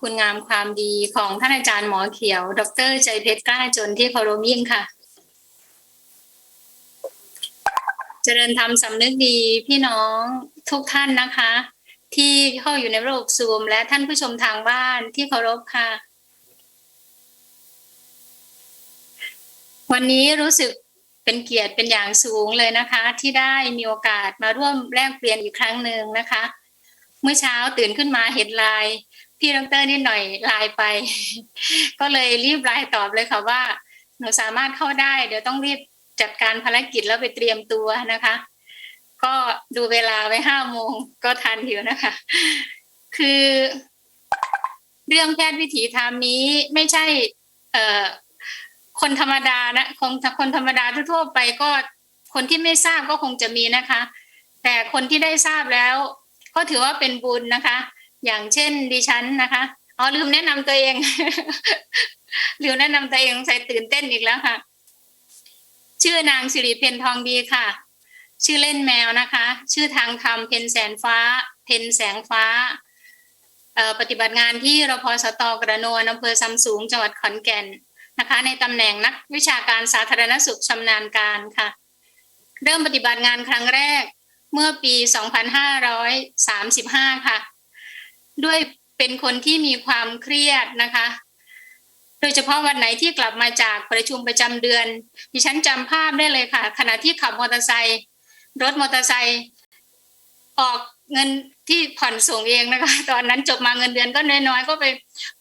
คุณงามความดีของท่านอาจารย์หมอเขียว ดรใจเพชรกล้าจนที่เคารพยิ่งค่ะ เจริญธรรมสำนึกดีพี่น้องทุกท่านนะคะ ที่เข้าอยู่ในระบบซูม และท่านผู้ชมทางบ้านที่เคารพค่ะ วันนี้รู้สึกเป็นเกียรติเป็นอย่างสูงเลยนะคะ ที่ได้มีโอกาสมาร่วมแลกเปลี่ยนอีกครั้งหนึ่งนะคะ เมื่อเช้าตื่นขึ้นมาเห็นไลน์ พี่ดรนิดหน่อยไลน์ไป ก็เลยรีบไลน์ตอบเลยค่ะว่า หนูสามารถเข้าได้ เดี๋ยวต้องรีบจัดการภารกิจแล้วไปเตรียมตัวนะคะ ก็ดูเวลาไว้ห้าโมงก็ทันอยู่นะคะ คือ เรื่องแพทย์วิถีธรรมนี้ไม่ใช่ เอ่อคนธรรมดานะคงคนธรรมดาทั่วไปก็คนที่ไม่ทราบก็คงจะมีนะคะ แต่คนที่ได้ทราบแล้ว ก็ถือว่าเป็นบุญนะคะ อย่างเช่นดิฉันนะคะอ๋อลืมแนะนำตัวเองลืมแนะนำตัวเองใส่ตื่นเต้นอีกแล้วค่ะ ชื่อนางสิริเพนทองดีค่ะ ชื่อเล่นแมวนะคะ ชื่อทางธรรมเพนแสนฟ้า เพนแสงฟ้าปฏิบัติงานที่รพสตกระนวนอำเภอซำสูงจังหวัดขอนแก่นนะคะ ในตำแหน่งนักวิชาการสาธารณสุขชำนาญการค่ะ เริ่มปฏิบัติงานครั้งแรกเมื่อปี 2535 ค่ะ ด้วยเป็นคนที่มีความเครียดนะคะ โดยเฉพาะวันไหนที่กลับมาจากประชุมประจำเดือน ดิฉันจำภาพได้เลยค่ะ ขณะที่ขับมอเตอร์ไซค์รถมอเตอร์ไซค์ออกเงินที่ผ่อนส่งเองนะคะ ตอนนั้นจบมาเงินเดือนก็น้อยๆก็ไป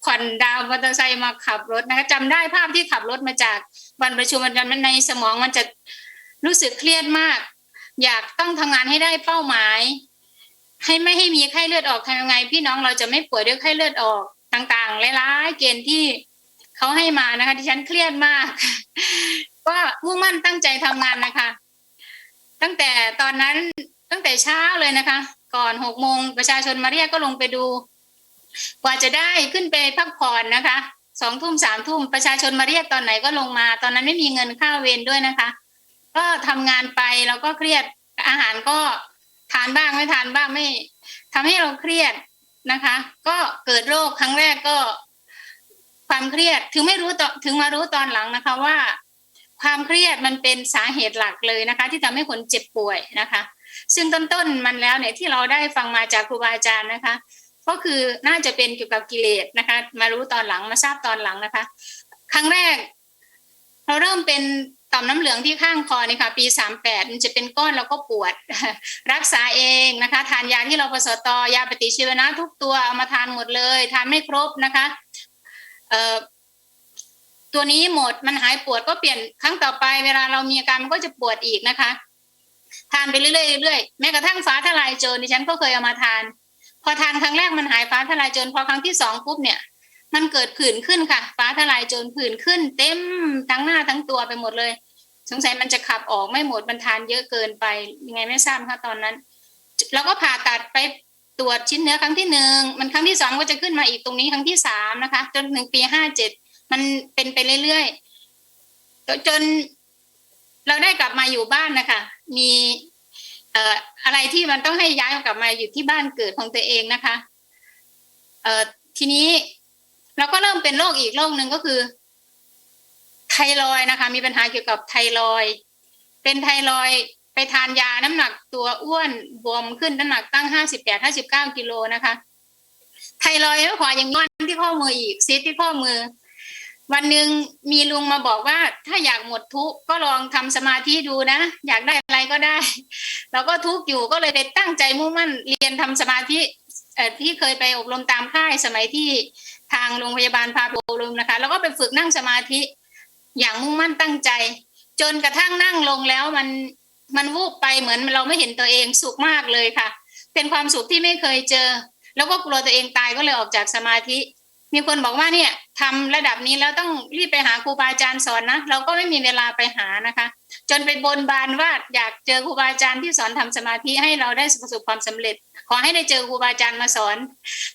ผ่อนดาวมอเตอร์ไซค์มาขับรถนะคะจำได้ภาพที่ขับรถมาจากวันประชุมประจำวันในสมองมันจะรู้สึกเครียดมาก อยากต้องทำงานให้ได้เป้าหมาย ให้ไม่ให้มีไข้เลือดออกทำยังไง พี่น้องเราจะไม่ป่วยด้วยไข้เลือดออกต่างๆหลายๆเกณฑ์ที่เขาให้มานะคะที่ฉันเครียดมาก ก็มุ่งมั่นตั้งใจทำงานนะคะ ตั้งแต่ตอนนั้นตั้งแต่เช้าเลยนะคะ ก่อนหกโมงประชาชนมาเรียกก็ลงไปดู กว่าจะได้ขึ้นไปพักผ่อนนะคะสองทุ่มสามทุ่มประชาชนมาเรียกตอนไหนก็ลงมา ตอนนั้นไม่มีเงินค่าเวรด้วยนะคะ ก็ทำงานไปแล้วก็เครียดอาหารก็านบ้างไม่ทานบ้างไม่ทำให้เราเครียดนะคะ ก็เกิดโรคครั้งแรกก็ ความเครียดถึงไม่รู้ตอนถึงมารู้ตอนหลังนะคะว่า ความเครียดมันเป็นสาเหตุหลักเลยนะคะ ที่ทำให้คนเจ็บป่วยนะคะ ซึ่งต้นๆมันแล้วเนี่ยที่เราได้ฟังมาจากครูบาอาจารย์นะคะก็คือน่าจะเป็นเกี่ยวกับกิเลสนะคะ มารู้ตอนหลังมาทราบตอนหลังนะคะ ครั้งแรก เราเริ่มเป็น ต่อมน้ำเหลืองที่ข้างคอนี่ค่ะ ปีสามแปดมันจะเป็นก้อนแล้วก็ปวด รักษาเองนะคะ ทานยาที่เราผสตยาปฏิชีวนะทุกตัวเอามาทานหมดเลย ทานไม่ครบนะคะตัวนี้หมดมันหายปวดก็เปลี่ยนครั้งต่อไป เวลาเรามีอาการมันก็จะปวดอีกนะคะ ทานไปเรื่อยๆเรื่อยๆแม้กระทั่งฟ้าทลายโจรดิฉันก็เคยเอามาทาน พอทานครั้งแรกมันหายฟ้าทลายโจรพอครั้งที่สองปุ๊บเนี่ย มันเกิดผื่นขึ้นค่ะ ฟ้าทลายโจรผื่นขึ้น เต็มทั้งหน้าทั้งตัวไปหมดเลย สงสัยมันจะขับออกไม่หมดมันทานเยอะเกินไปยังไงไม่ทราบค่ะตอนนั้นเราก็ผ่าตัดไปตรวจชิ้นเนื้อครั้งที่หนึ่งมันครั้งที่สองก็จะขึ้นมาอีกตรงนี้ครั้งที่สามนะคะ จนถึงปีห้าเจ็ดมันเป็นไปเรื่อยๆจนเราได้กลับมาอยู่บ้านนะคะ มีเอ่ออะไรที่มันต้องให้ย้ายกลับมาอยู่ที่บ้านเกิดของตัวเองนะคะ เอ่อทีนี้ เราก็เริ่มเป็นโรคอีกโรคหนึ่งก็คือไทรอยนะคะ มีปัญหาเกี่ยวกับไทรอย เป็นไทรอยไปทานยาน้ำหนักตัวอ้วนบวมขึ้นน้ำหนักตั้งห้าสิบแปดห้าสิบเก้ากิโลนะคะ ไทรอยด์ไม่พอยังงอนที่ข้อมืออีกซีดที่ข้อมือ วันหนึ่งมีลุงมาบอกว่า ถ้าอยากหมดทุกข์ก็ลองทำสมาธิดูนะ อยากได้อะไรก็ได้ เราก็ทุกข์อยู่ก็เลยได้ตั้งใจมุ่งมั่นเรียนทำสมาธิที่เคยไปอบรมตามค่ายสมัยที่ ทางโรงพยาบาลพาไปอบรมนะคะ แล้วก็ไปฝึกนั่งสมาธิ อย่างมุ่งมั่นตั้งใจ จนกระทั่งนั่งลงแล้วมันมันวูบไปเหมือนเราไม่เห็นตัวเองสุขมากเลยค่ะ เป็นความสุขที่ไม่เคยเจอ แล้วก็กลัวตัวเองตายก็เลยออกจากสมาธิ มีคนบอกว่าเนี่ยทำระดับนี้แล้วต้องรีบไปหาครูบาอาจารย์สอนนะเราก็ไม่มีเวลาไปหานะคะ จนไปบนบานว่าอยากเจอครูบาอาจารย์ที่สอนทำสมาธิให้เราได้ประสบความสำเร็จ ขอให้ได้เจอครูบาอาจารย์มาสอน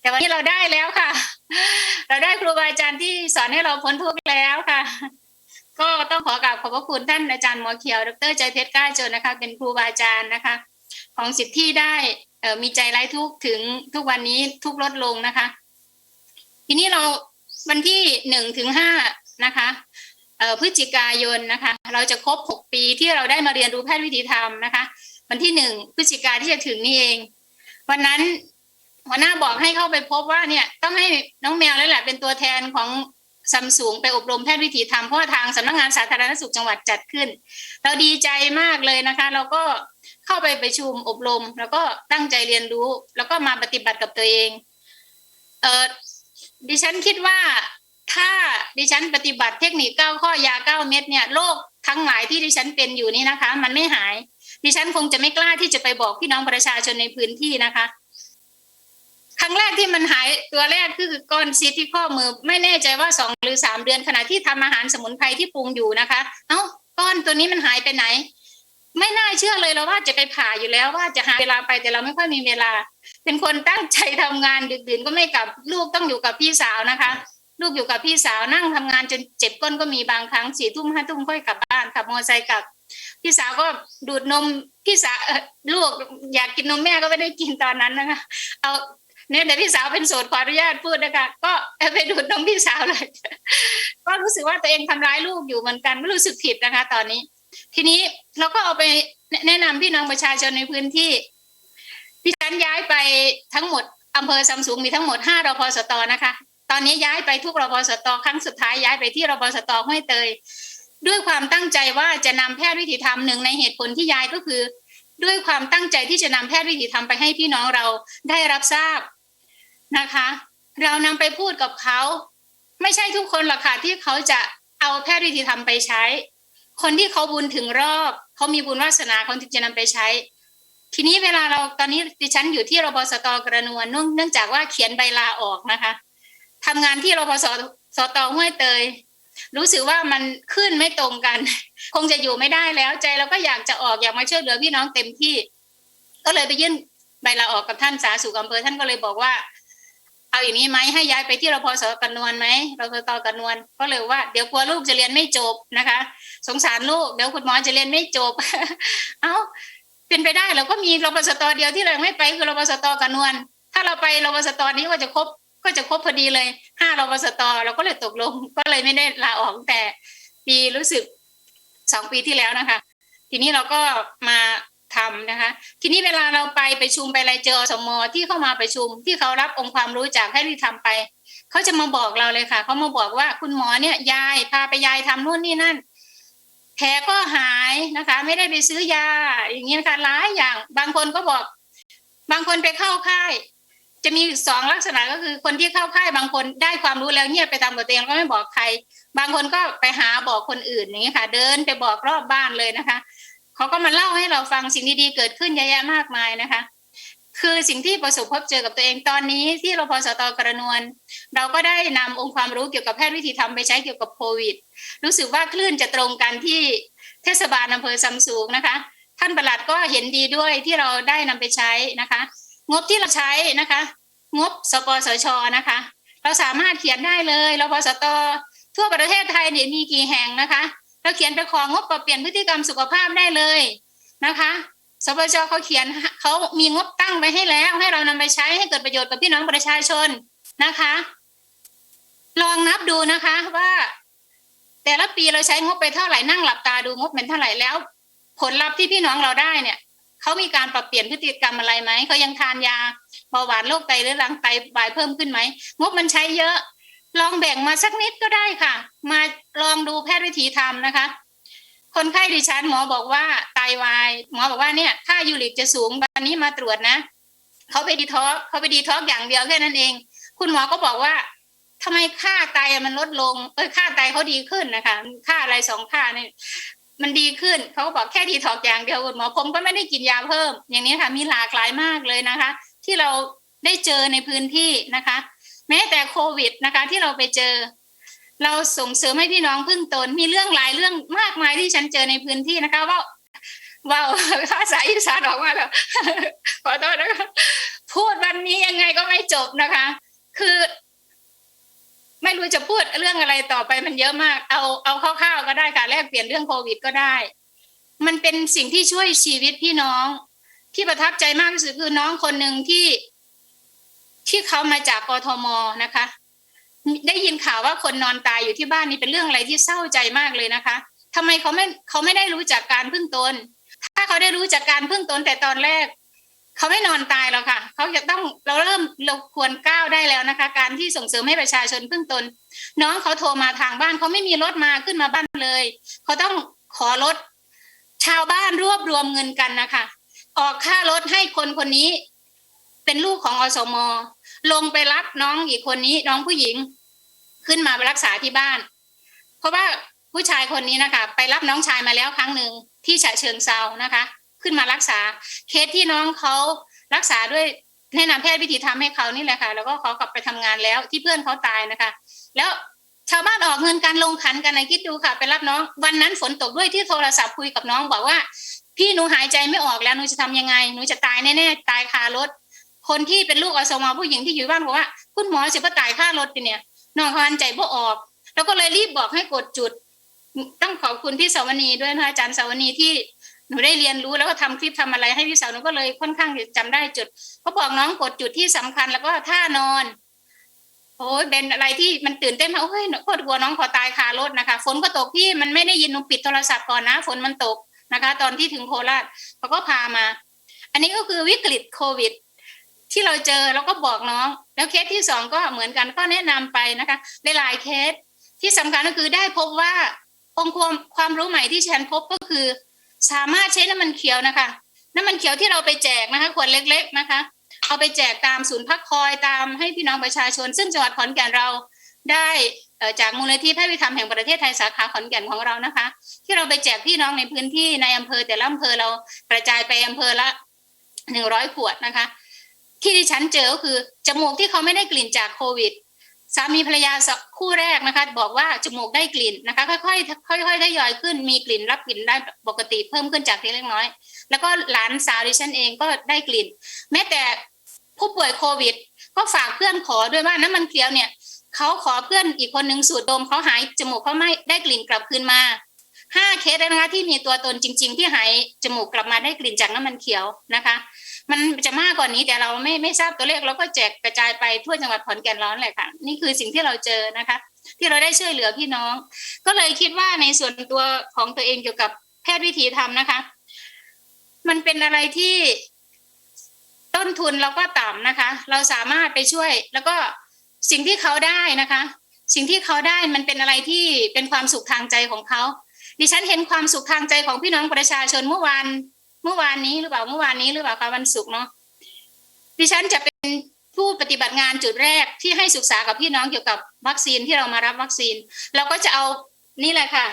แต่วันนี้เราได้แล้วค่ะ เราได้ครูบาอาจารย์ที่สอนให้เราพ้นทุกข์แล้วค่ะ ก็ต้องขอกราบขอบพระคุณท่านอาจารย์หมอเขียว ดรใจเพชรกล้าเจนนะคะ เป็นครูบาอาจารย์นะคะ ของสิทธิ์ที่ได้เมีใจไร้ทุกถึงทุกวันนี้ทุกลดลงนะคะ ทีนี้เราวันที่หนึ่งถึงห้านะคะ พฤศจิกายนนะคะ เราจะครบหกปีที่เราได้มาเรียนรู้แพทย์วิถีธรรมนะคะ วันที่หนึ่งพฤศจิกาที่จะถึงนี่เอง วันนั้นหัวหน้าบอกให้เข้าไปพบว่าเนี่ยต้องให้น้องแมวแล้วแหละเป็นตัวแทนของซัมซุงไปอบรมแพทย์วิถีธรรมเพราะทางสำนักงานสาธารณสุขจังหวัดจัดขึ้น เราดีใจมากเลยนะคะ เราก็เข้าไปประชุมอบรม แล้วก็ตั้งใจเรียนรู้ แล้วก็มาปฏิบัติกับตัวเองเออดิฉันคิดว่า ถ้าดิฉันปฏิบัติเทคนิคเก้าข้อยาเก้าเม็ดเนี่ยโรคทั้งหลายที่ดิฉันเป็นอยู่นี่นะคะ มันไม่หาย ดิฉันคงจะไม่กล้าที่จะไปบอกพี่น้องประชาชนในพื้นที่นะคะ ครั้งแรกที่มันหายตัวแรกคือก้อนซีที่ข้อมือ ไม่แน่ใจว่าสองหรือสามเดือนขณะที่ทำอาหารสมุนไพรที่ปรุงอยู่นะคะ เอ้าก้อนตัวนี้มันหายไปไหน ไม่น่าเชื่อเลยเราว่าจะไปผ่าอยู่แล้วว่าจะหาเวลาไปแต่เราไม่ค่อยมีเวลา เป็นคนตั้งใจทำงานดึกดื่นก็ไม่กลับลูกต้องอยู่กับพี่สาวนะคะ ลูกอยู่กับพี่สาวนั่งทำงานจนเจ็บก้นก็มีบางครั้งสี่ทุ่มห้าทุ่มค่อยกลับบ้านขับมอเตอร์ไซค์กลับ พี่สาวก็ดูดนมพี่สาวเออลูกอยากกินนมแม่ก็ไม่ได้กินตอนนั้นนะคะ เอาเนี่ยแต่พี่สาวเป็นโสดขออนุญาตพูดนะคะก็ไปดูดนมพี่สาวเลย ก็รู้สึกว่าตัวเองทำร้ายลูกอยู่เหมือนกันไม่รู้สึกผิดนะคะ ตอนนี้ ทีนี้เราก็เอาไปแนะนำพี่น้องประชาชนในพื้นที่ดิฉันย้ายไปทั้งหมดอำเภอซัมซุงมีทั้งหมดห้ารพสตนะคะ อนนี้ย้ายไปทุกรพสตครั้งสุดท้ายย้ายไปที่รพสตห้วยเตย ด้วยความตั้งใจว่าจะนำแพทย์วิถีธรรมหนึ่งในเหตุผลที่ย้ายก็คือ ด้วยความตั้งใจที่จะนำแพทย์วิถีธรรมไปให้พี่น้องเราได้รับทราบนะคะ เรานำไปพูดกับเขาไม่ใช่ทุกคนหรอกค่ะที่เขาจะเอาแพทย์วิถีธรรมไปใช้ คนที่เขาบุญถึงรอบเขามีบุญวาสนาเขาถึงจะนำไปใช้ ทีนี้เวลาเราตอนนี้ดิฉันอยู่ที่รพสตกระนวลเนื่องจากว่าเขียนใบลาออกนะคะ ทำงานที่รพสสตห้วยเตย รู้สึกว่ามันขึ้นไม่ตรงกัน คงจะอยู่ไม่ได้แล้วใจเราก็อยากจะออกอยากมาช่วยเหลือพี่น้องเต็มที่ ก็เลยไปยื่นใบลาออกกับท่านสาธารณสุขอำเภอท่านก็เลยบอกว่า เอาอย่างนี้ไหมให้ย้ายไปที่รพสกระนวลไหมรพสตกระนวลก็เลยว่าเดี๋ยวกลัวลูกจะเรียนไม่จบนะคะ สงสารลูกเดี๋ยวคุณหมอจะเรียนไม่จบ เอ้าเป็นไปได้เราก็มีรพสตเดียวที่เราไม่ไปคือรพสตกระนวลถ้าเราไปรพสตนี้ก็จะครบ ก็จะครบพอดีเลยห้ารพสตเราก็เลยตกลง ก็เลยไม่ได้ลาออกแต่ปีรู้สึกสองปีที่แล้วนะคะ ทีนี้เราก็มาทำนะคะ ทีนี้เวลาเราไปไปชุมไปอะไรเจอสมที่เข้ามาประชุม ที่เขารับองค์ความรู้จากแพทย์ที่ทำไปเขาจะมาบอกเราเลยค่ะเขามาบอกว่าคุณหมอเนี่ยยายพาไปยายทำนู่นนี่นั่นแผลก็หายนะคะ ไม่ได้ไปซื้อยาอย่างนี้นะคะหลายอย่าง บางคนก็บอก บางคนไปเข้าค่าย จะมีสองลักษณะก็คือคนที่เข้าค่ายบางคนได้ความรู้แล้วเงียบไปทำกับตัวเองก็ไม่บอกใคร บางคนก็ไปหาบอกคนอื่นอย่างนี้ค่ะ เดินไปบอกรอบบ้านเลยนะคะเขาก็มาเล่าให้เราฟังสิ่งดีๆเกิดขึ้นเยอะแยะมากมายนะคะ คือสิ่งที่ประสบพบเจอกับตัวเองตอนนี้ที่เราพอสตกระนวลเราก็ได้นำองค์ความรู้เกี่ยวกับแพทย์วิธีทำไปใช้เกี่ยวกับโควิด รู้สึกว่าคลื่นจะตรงกันที่เทศบาลอำเภอซัมซุงนะคะ ท่านประหลัดก็เห็นดีด้วยที่เราได้นำไปใช้นะคะ งบที่เราใช้นะคะ งบสปสชนะคะ เราสามารถเขียนได้เลยรพสตทั่วประเทศไทยเนี่ยมีกี่แห่งนะคะ เราเขียนไปของบปรับเปลี่ยนพฤติกรรมสุขภาพได้เลยนะคะสปชเขาเขียนเขามีงบตั้งไว้ให้แล้ว ให้เรานำไปใช้ให้เกิดประโยชน์กับพี่น้องประชาชนนะคะ ลองนับดูนะคะว่า แต่ละปีเราใช้งบไปเท่าไหร่นั่งหลับตาดูงบเป็นเท่าไหร่แล้ว ผลลัพธ์ที่พี่น้องเราได้เนี่ย เขามีการปรับเปลี่ยนพฤติกรรมอะไรไหมเขายังทานยาเบาหวานโรคไตหรือรังไตวายเพิ่มขึ้นไหมงบมันใช้เยอะ ลองแบ่งมาสักนิดก็ได้ค่ะ มาลองดูแพทย์วิถีทำนะคะ คนไข้ดิฉันหมอบอกว่าไตวาย หมอบอกว่าเนี่ยค่ายูริกจะสูงวันนี้มาตรวจนะเขาไปดีท็อกเขาไปดีท็อกอย่างเดียวแค่นั้นเอง คุณหมอก็บอกว่าทำไมค่าไตมันลดลง เออค่าไตเขาดีขึ้นนะคะ ค่าอะไรสองค่าเนี่ย มันดีขึ้นเขาก็บอกแค่ดีท็อกอย่างเดียวคุณหมอผมก็ไม่ได้กินยาเพิ่ม อย่างนี้ค่ะมีหลากหลายมากเลยนะคะ ที่เราได้เจอในพื้นที่นะคะ แม้แต่โควิดนะคะ ที่เราไปเจอ เราส่งเสริมให้พี่น้องพึ่งตนมีเรื่องหลายเรื่องมากมายที่ฉันเจอในพื้นที่นะคะ ว่าว่าภาษาอีสานออกมาแล้วขอโทษนะคะพูดวันนี้ยังไงก็ไม่จบนะคะ คือ ไม่รู้จะพูดเรื่องอะไรต่อไปมันเยอะมาก เอาเอาคร่าวๆก็ได้ค่ะแลกเปลี่ยนเรื่องโควิดก็ได้ มันเป็นสิ่งที่ช่วยชีวิตพี่น้อง ที่ประทับใจมากที่สุดคือน้องคนหนึ่งที่ที่เขามาจากกทมนะคะ ได้ยินข่าวว่าคนนอนตายอยู่ที่บ้านนี่เป็นเรื่องอะไรที่เศร้าใจมากเลยนะคะทำไมเขาไม่เขาไม่ได้รู้จักการพึ่งตน ถ้าเขาได้รู้จักการพึ่งตนแต่ตอนแรก เขาไม่นอนตายหรอกค่ะ เขาจะต้องเราเริ่มเราควรก้าวได้แล้วนะคะ การที่ส่งเสริมให้ประชาชนพึ่งตน น้องเขาโทรมาทางบ้านเขาไม่มีรถมาขึ้นมาบ้านเลย เขาต้องขอรถ ชาวบ้านรวบรวมเงินกันนะคะ ออกค่ารถให้คนคนนี้ เป็นลูกของอสมลงไปรับน้องอีกคนนี้น้องผู้หญิง ขึ้นมารักษาที่บ้าน เพราะว่าผู้ชายคนนี้นะคะ ไปรับน้องชายมาแล้วครั้งหนึ่งที่ฉะเชิงเซานะคะ ขึ้นมารักษาเคสที่น้องเขารักษาด้วยแนะนำแพทย์วิธีทำให้เขานี่แหละค่ะ แล้วก็เขากลับไปทำงานแล้วที่เพื่อนเขาตายนะคะ แล้วชาวบ้านออกเงินการลงขันกันนะคิดดูค่ะ ไปรับน้องวันนั้นฝนตกด้วยที่โทรศัพท์คุยกับน้องบอกว่า พี่หนูหายใจไม่ออกแล้วหนูจะทำยังไงหนูจะตายแน่ๆตายคารถ คนที่เป็นลูกอสมผู้หญิงที่อยู่บ้านบอกว่าคุณหมอสิบ่ตายค่ารถดิเนี่ยน้องเขาหันใจบ่ออก แล้วก็เลยรีบบอกให้กดจุด ต้องขอบคุณพี่สวนีด้วยนะคะอาจารย์สวนีที่ นูได้เรียนรู้แล้วก็ทำคลิปทำอะไรให้พี่สาวหนูก็เลยค่อนข้างจะจำได้จุดเขาบอกน้องกดจุดที่สำคัญแล้วก็ท่านอนโอ้ยเป็นอะไรที่มันตื่นเต้นมากโอ้ยโคตรกลัวน้องขอตายคารถนะคะ ฝนก็ตกพี่มันไม่ได้ยินหนูปิดโทรศัพท์ก่อนนะ ฝนมันตกนะคะ ตอนที่ถึงโคราชเขาก็พามา อันนี้ก็คือวิกฤตโควิด ที่เราเจอแล้วก็บอกน้อง แล้วเคสที่สองก็เหมือนกันก็แนะนำไปนะคะหลายๆเคสที่สำคัญก็คือได้พบว่าองค์ความความรู้ใหม่ที่ฉันพบก็คือ สามารถใช้น้ำมันเขียวนะคะ น้ำมันเขียวที่เราไปแจกนะคะขวดเล็ก ๆนะคะ เอาไปแจกตามศูนย์พักคอยตามให้พี่น้องประชาชน ซึ่งจังหวัดขอนแก่นเราได้จากมูลนิธิแพทย์วิธรรมแห่งประเทศไทยสาขาขอนแก่นของเรานะคะ ที่เราไปแจกพี่น้องในพื้นที่ในอำเภอแต่ละอำเภอเรากระจายไปอำเภอละหนึ่งร้อยขวดนะคะ ที่ดิฉันเจอก็คือจมูกที่เขาไม่ได้กลิ่นจากโควิด สามีภรรยาคู่แรกนะคะ บอกว่าจมูกได้กลิ่นนะคะ ค่อยๆค่อยๆทยอยขึ้นมีกลิ่นรับกลิ่นได้ปกติเพิ่มขึ้นจากทีเล็กน้อย แล้วก็หลานสาวดิฉันเองก็ได้กลิ่น แม้แต่ผู้ป่วยโควิด ก็ฝากเพื่อนขอด้วยว่าน้ำมันเขียวเนี่ยเขาขอเพื่อนอีกคนนึงสูดดมเขาหายจมูกเขาไม่ได้กลิ่นกลับคืนมาห้าเคสนะคะที่มีตัวตนจริง ๆ ที่หายจมูกกลับมาได้กลิ่นจากน้ำมันเขียวนะคะ มันจะมากกว่านี้แต่เราไม่ไม่ทราบตัวเลขเราก็แจกกระจายไปทั่วจังหวัดขอนแก่นร้อนเลยค่ะ นี่คือสิ่งที่เราเจอนะคะ ที่เราได้ช่วยเหลือพี่น้อง ก็เลยคิดว่าในส่วนตัวของตัวเองเกี่ยวกับแพทย์วิถีธรรมนะคะ มันเป็นอะไรที่ต้นทุนเราก็ต่ำนะคะ เราสามารถไปช่วย แล้วก็สิ่งที่เขาได้นะคะ สิ่งที่เขาได้มันเป็นอะไรที่เป็นความสุขทางใจของเขาดิฉันเห็นความสุขทางใจของพี่น้องประชาชนเมื่อวาน เมื่อวานนี้หรือเปล่าเมื่อวานนี้หรือเปล่าคะวันศุกร์เนาะดิฉันจะเป็นผู้ปฏิบัติงานจุดแรกที่ให้ศึกษากับพี่น้องเกี่ยวกับวัคซีนที่เรามารับวัคซีน เราก็จะเอานี่แหละค่ะ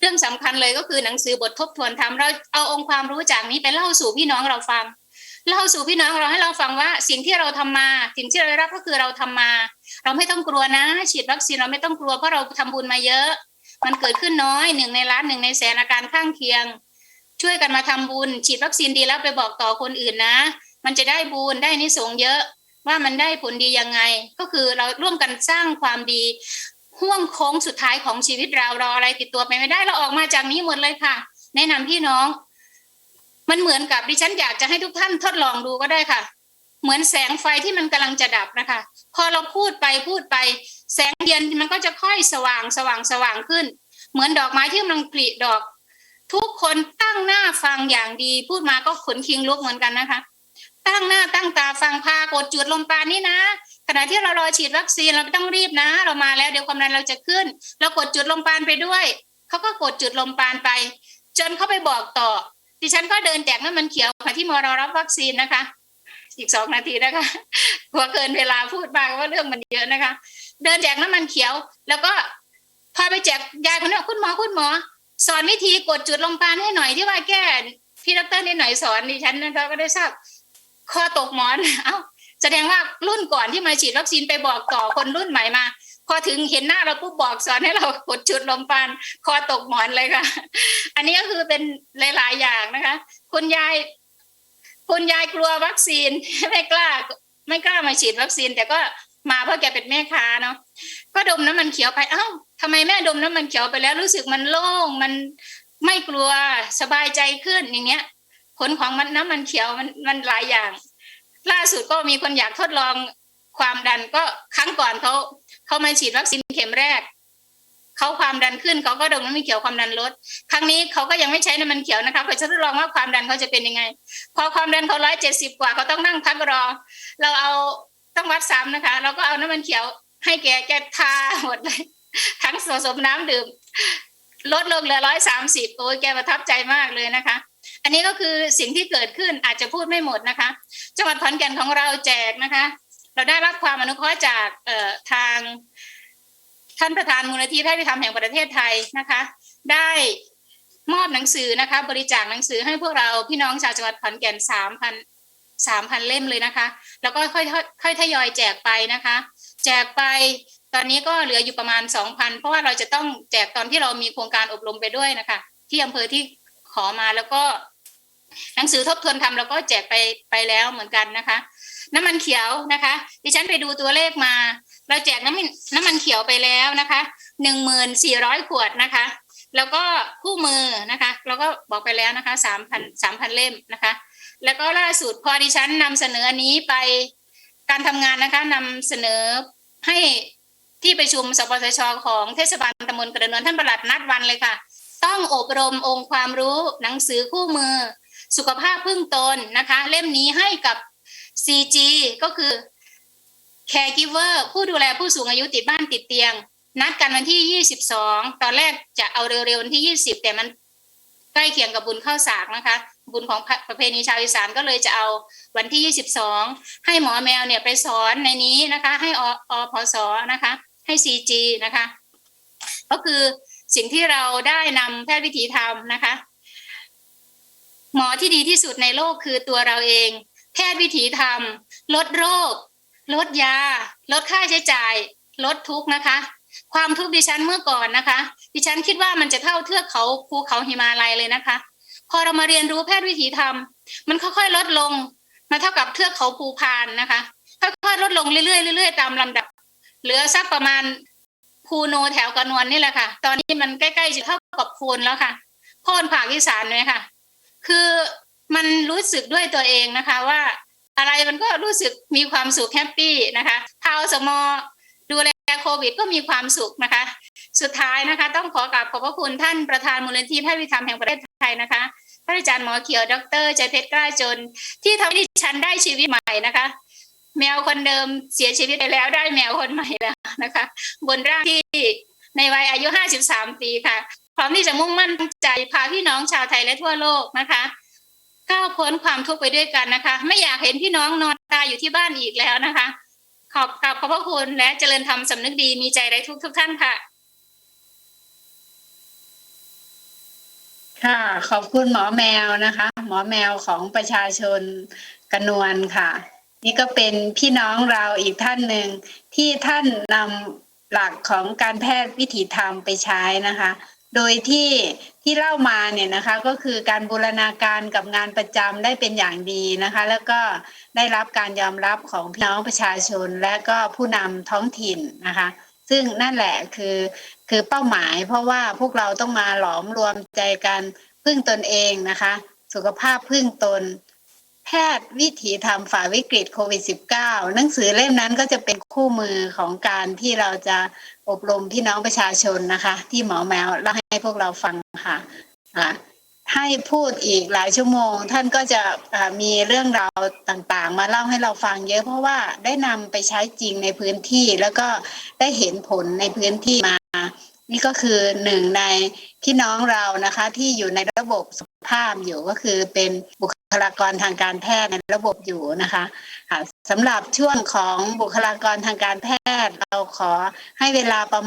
เรื่องสำคัญเลยก็คือหนังสือบททบทวนธรรมเราเอาองค์ความรู้จากนี้ไปเล่าสู่พี่น้องเราฟังเล่าสู่พี่น้องเราให้เราฟังว่าสิ่งที่เราทำมา สิ่งที่เราได้รับก็คือเราทำมา เราไม่ต้องกลัวนะฉีดวัคซีนเราไม่ต้องกลัวเพราะเราทำบุญมาเยอะ มันเกิดขึ้นน้อยหนึ่งในล้านหนึ่งในแสนอาการข้างเคียง ช่วยกันมาทำบุญ ฉีดวัคซีนดีแล้วไปบอกต่อคนอื่นนะ มันจะได้บุญได้นิสงเยอะว่ามันได้ผลดียังไง ก็คือเราร่วมกันสร้างความดีห่วงโค้งสุดท้ายของชีวิตเราราอะไรติดตัวไปไม่ได้เราออกมาจากนี้หมดเลยค่ะ แนะนำพี่น้อง มันเหมือนกับดิฉันอยากจะให้ทุกท่านทดลองดูก็ได้ค่ะ เหมือนแสงไฟที่มันกำลังจะดับนะคะ พอเราพูดไปพูดไป แสงเย็นมันก็จะค่อยสว่างสว่างสว่างขึ้น เหมือนดอกไม้ที่กำลังผลิดอก ทุกคนตั้งหน้าฟังอย่างดี พูดมาก็ขนคิงลุกเหมือนกันนะคะ ตั้งหน้าตั้งตาฟังพากดจุดลมปาณนี่นะขณะที่เรารอฉีดวัคซีนเราไม่ต้องรีบนะ เรามาแล้วเดี๋ยวความดันเราจะขึ้น เรากดจุดลมปาณไปด้วยเขาก็กดจุดลมปาณไป จนเขาไปบอกต่อ ดิฉันก็เดินแจกน้ำมันเขียวค่ะที่มารอรับวัคซีนนะคะ อีกสองนาทีนะคะกลัวเกินเวลาพูดมากว่าเรื่องมันเยอะนะคะ เดินแจกน้ำมันเขียว แล้วก็พอไปแจกยายคนนี้บอกคุณหมอคุณหมอ สอนวิธีกดจุดลมปราณให้หน่อยที่ว่าแก้พี่ดรนี่หน่อยสอนดิฉันนะคะก็ได้ทราบคอตกหมอนเอ้าแสดงว่ารุ่นก่อนที่มาฉีดวัคซีนไปบอกต่อคนรุ่นใหม่มา พอถึงเห็นหน้าเราปุ๊บบอกสอนให้เรากดจุดลมปราณคอตกหมอนเลยค่ะ อันนี้ก็คือเป็นหลาย ๆ อย่างนะคะ คุณยายคุณยายกลัววัคซีนไม่กล้า ไม่กล้ามาฉีดวัคซีน แต่ก็มาเพราะแกเป็นแม่ค้าเนาะก็ดมน้ำมันเขียวไปเอ้า ทำไมแม่ดมน้ำมันเขียวไปแล้วรู้สึกมันโล่งมันไม่กลัวสบายใจขึ้นอย่างเงี้ย ผลของมันน้ำมันเขียวมันมันหลายอย่าง ล่าสุดก็มีคนอยากทดลองความดันก็ครั้งก่อนเขาเขามาฉีดวัคซีนเข็มแรกเขาความดันขึ้นเขาก็ดมน้ำมันเขียวความดันลดครั้งนี้เขาก็ยังไม่ใช้น้ำมันเขียวนะคะเขาจะทดลองว่าความดันเขาจะเป็นยังไง พอความดันเขาร้อยเจ็ดสิบกว่าเขาต้องนั่งพักรอ เราเอาต้องวัดซ้ำนะคะ เราก็เอาน้ำมันเขียวให้แกแกทาหมดเลย ทั้งผสมน้ำดื่ม ลดลงเหลือร้อยสามสิบโอ้ยแกประทับใจมากเลยนะคะ อันนี้ก็คือสิ่งที่เกิดขึ้นอาจจะพูดไม่หมดนะคะ จังหวัดขอนแก่นของเราแจกนะคะ เราได้รับความอนุเคราะห์จากเอ่อทางท่านประธานมูลนิธิแพทย์วิธรรมแห่งประเทศไทยนะคะ ได้มอบหนังสือนะคะ บริจาคหนังสือให้พวกเราพี่น้องชาวจังหวัดขอนแก่นสามพันสามพันเล่มเลยนะคะ แล้วก็ค่อยๆค่อยทยอยแจกไปนะคะ แจกไป ตอนนี้ก็เหลืออยู่ประมาณสองพันเพราะว่าเราจะต้องแจกตอนที่เรามีโครงการอบรมไปด้วยนะคะ ที่อำเภอที่ขอมาแล้วก็ หนังสือทบทวนทำแล้วก็แจกไปไปแล้วเหมือนกันนะคะ น้ำมันเขียวนะคะ ดิฉันไปดูตัวเลขมา เราแจกน้ำมันน้ำมันเขียวไปแล้วนะคะหนึ่งหมื่นสี่ร้อยขวดนะคะ แล้วก็คู่มือนะคะ เราก็บอกไปแล้วนะคะสามพันสามพันเล่มนะคะ แล้วก็ล่าสุดพอดิฉันนำเสนอนนี้ไปการทำงานนะคะนำเสนอให้ ที่ประชุมสปสชของเทศบาลตำบลกระนวนท่านประหลัดนัดวันเลยค่ะ ต้องอบรมองค์ความรู้หนังสือคู่มือ สุขภาพพึ่งตนนะคะ เล่มนี้ให้กับ CG ก็คือ caregiver ผู้ดูแลผู้สูงอายุติดบ้านติดเตียง นัดกันวันที่ 22 ตอนแรกจะเอาเร็วๆวันที่ 20 แต่มันใกล้เคียงกับบุญเข้าสากนะคะ บุญของประเพณีชาวอีสานก็เลยจะเอาวันที่ 22 ให้หมอแมวเนี่ยไปสอนในนี้นะคะ ให้ออพสนะคะ ให้ CG นะคะ ก็คือสิ่งที่เราได้นำแพทย์วิถีธรรมนะคะ หมอที่ดีที่สุดในโลกคือตัวเราเอง แพทย์วิถีธรรม ลดโรค ลดยา ลดค่าใช้จ่าย ลดทุกนะคะ ความทุกข์ดิฉันเมื่อก่อนนะคะ ดิฉันคิดว่ามันจะเท่าเทือกเขาภูเขาหิมาลัยเลยนะคะ พอเรามาเรียนรู้แพทย์วิถีธรรม มันค่อยๆลดลงมาเท่ากับเทือกเขาภูพานนะคะค่อยๆลดลงเรื่อยๆเรื่อยๆตามลำดับ เหลือสักประมาณภูโนแถวกระนวนนี่แหละค่ะ ตอนนี้มันใกล้ๆจะเท่ากับโพนแล้วค่ะโพนภาคอีสานเลยค่ะ คือมันรู้สึกด้วยตัวเองนะคะว่า อะไรมันก็รู้สึกมีความสุขแฮปปี้นะคะทาวสมอดูแลโควิดก็มีความสุขนะคะ สุดท้ายนะคะ ต้องขอกราบขอบพระคุณท่านประธานมูลนิธิแพทย์วิธรรมแห่งประเทศไทยนะคะท่านอาจารย์หมอเขียว ดรใจเพชรกล้าจน ที่ทำให้ดิฉันได้ชีวิตใหม่นะคะ แมวคนเดิมเสียชีวิตไปแล้วได้แมวคนใหม่แล้วนะคะ บนร่างที่ในวัยอายุ 53 ปีค่ะ พร้อมที่จะมุ่งมั่นใจพาพี่น้องชาวไทยและทั่วโลกนะคะก้าวพ้นความทุกข์ไปด้วยกันนะคะ ไม่อยากเห็นพี่น้องนอนตายอยู่ที่บ้านอีกแล้วนะคะ ขอบขอบพระคุณและเจริญธรรมสำนึกดีมีใจไร้ทุกข์ทุกท่านค่ะ ค่ะ ขอบคุณหมอแมวนะคะ หมอแมวของประชาชนกนวลค่ะ นี่ก็เป็นพี่น้องเราอีกท่านหนึ่งที่ท่านนำหลักของการแพทย์วิถีธรรมไปใช้นะคะ โดยที่ที่เล่ามาเนี่ยนะคะก็คือการบูรณาการกับงานประจำได้เป็นอย่างดีนะคะ แล้วก็ได้รับการยอมรับของพี่น้องประชาชนและก็ผู้นำท้องถิ่นนะคะ ซึ่งนั่นแหละคือคือเป้าหมายเพราะว่าพวกเราต้องมาหลอมรวมใจกันพึ่งตนเองนะคะ สุขภาพพึ่งตน แพทย์วิถีทำฝ่าวิกฤตโควิด -19 หนังสือเล่มนั้นก็จะเป็นคู่มือของการที่เราจะอบรมพี่น้องประชาชนนะคะ ที่หมอแมวเล่าให้พวกเราฟังค่ะะให้พูดอีกหลายชั่วโมง ท่านก็จะมีเรื่องราวต่างๆ มาเล่าให้เราฟังเยอะเพราะว่าได้นำไปใช้จริงในพื้นที่แล้วก็ได้เห็นผลในพื้นที่มา นี่ก็คือหนึ่งในพี่น้องเรานะคะที่อยู่ในระบบสุขภาพอยู่ก็คือเป็นบุคลากรทางการแพทย์ในระบบอยู่นะคะสำหรับช่วงของบุคลากรทางการแพทย์เราขอให้เวลาประ